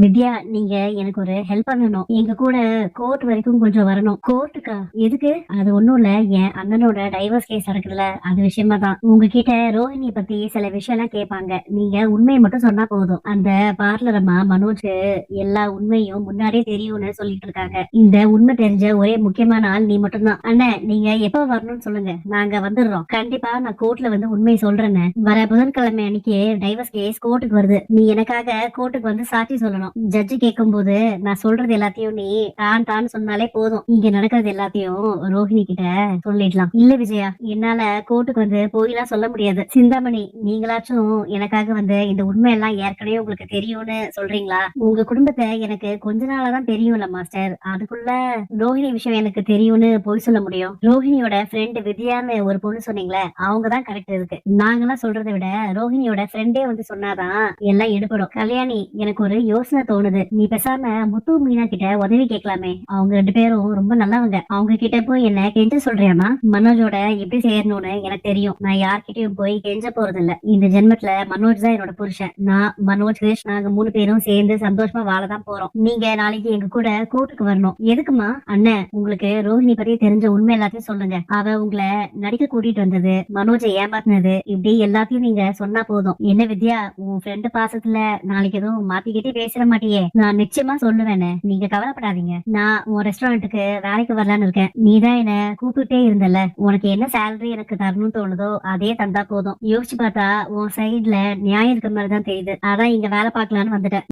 வித்யா நீங்க எனக்கு ஒரு ஹெல்ப் பண்ணணும். எங்க கூட கோர்ட் வரைக்கும் கொஞ்சம் வரணும். கோர்ட்டுக்கா எதுக்கு? அது ஒண்ணும் இல்ல. என் அண்ணனோட டைவர்ஸ் கேஸ் நடக்குதுல அது விஷயமா தான். உங்ககிட்ட ரோஹிணி பத்தி சில விஷயம் எல்லாம் கேட்பாங்க. நீங்க உண்மையை மட்டும் சொன்னா போதும். அந்த பார்லர் அம்மா மனோஜ் எல்லா உண்மையும் முன்னாடியே தெரியும்னு சொல்லிட்டு இருக்காங்க. இந்த உண்மை தெரிஞ்ச ஒரே முக்கியமான ஆள் நீ மட்டும்தான். அண்ணன் நீங்க எப்ப வரணும்னு சொல்லுங்க. நாங்க வந்துடுறோம். கண்டிப்பா நான் கோர்ட்ல வந்து உண்மையை சொல்றேன்னு. வர புதன்கிழமை அன்னைக்கு டைவர்ஸ் கேஸ் கோர்ட்டுக்கு வருது. நீ எனக்காக கோர்ட்டுக்கு வந்து சாட்சி சொல்லணும். ஜட்ஜு கேட்கும்போது நான் சொல்றது எல்லாத்தையும் நீ தான் தான் சொன்னாலே போதும். இங்க நடக்கிறது எல்லாத்தையும் ரோஹிணி கிட்ட சொல்லிடலாம். இல்ல விஜயா என்னால கோர்ட்டுக்கு வந்து போயெல்லாம் சொல்ல முடியாது. சிந்தாமணி நீங்களாச்சும் எனக்காக வந்து இந்த உண்மை எல்லாம் ஏற்கனவே உங்களுக்கு தெரியும்னு சொல்றீங்களா? உங்க குடும்பத்தை எனக்கு கொஞ்ச நாளா தான் தெரியும்ல மாஸ்டர். அதுக்குள்ள ரோஹிணி விஷயம் எனக்கு தெரியும்னு போய் சொல்ல முடியும். ரோஹிணியோட ஃப்ரெண்டு வித்யான்னு ஒரு பொண்ணு சொன்னீங்களே அவங்க தான் கரெக்ட் இருக்கு நாங்கெல்லாம் சொல்றதை விட ரோஹிணியோட ஃப்ரெண்டே வந்து சொன்னாதான் எல்லாம் எடுபடும். கல்யாணி எனக்கு ஒரு யோசனை தோணுது. நீ பேசாம முத்து மீனா கிட்ட உதவி கேட்கலாமே. அவங்க ரெண்டு பேரும் ரொம்ப நல்லவங்க. அவங்க கிட்ட போய் என்ன கெஞ்ச சொல்றியாமா? மனோஜோட எப்படி சேரணும்னு எனக்கு தெரியும். நான் யார்கிட்டயும் போய் கெஞ்ச போறது இல்ல இந்த ஜென்மத்துல மனோஜ் தான் என்னோட புருஷன். நான் மனோஜ் கிருஷ் நாங்க மூணு பேரும் சேர்ந்து சந்தோஷமா வாழதான் போறோம். நீங்க நாளைக்கு எங்க கூட கோர்ட்டுக்கு வரணும். எதுக்குமா அண்ணன் உங்களுக்கு ரோஹிணி பத்தி தெரிஞ்ச உண்மை எல்லாத்தையும் சொல்லுங்க. அவ உங்களை நடிக்க கூட்டிட்டு வந்தது மனோஜை ஏமாத்தினது இப்படி எல்லாத்தையும் நீங்க சொன்னா போதும். என்ன வித்யா உன் ஃப்ரெண்டு பாசத்துல நாளைக்கு எதுவும் மாத்திக்கிட்டே பேசிட மாட்டியே நான் நிச்சயமா சொல்லுவேனே. நீங்க கவலைப்படாதீங்க. நான் உன் ரெஸ்டாரண்ட்டுக்கு வேலைக்கு வரலான்னு இருக்கேன். நீ தான் என்ன கூப்பிட்டே இருந்தல உனக்கு என்ன சேலரி எனக்கு தரணும்னு தோணுதோ அதே தந்தா போதும். யோசிச்சு பார்த்தா உன் சைடுல நியாயம் இருக்கிற மாதிரி தான் தெரியுது. அதான் இங்க வேலை பார்க்கலான்னு வந்துட்டேன்.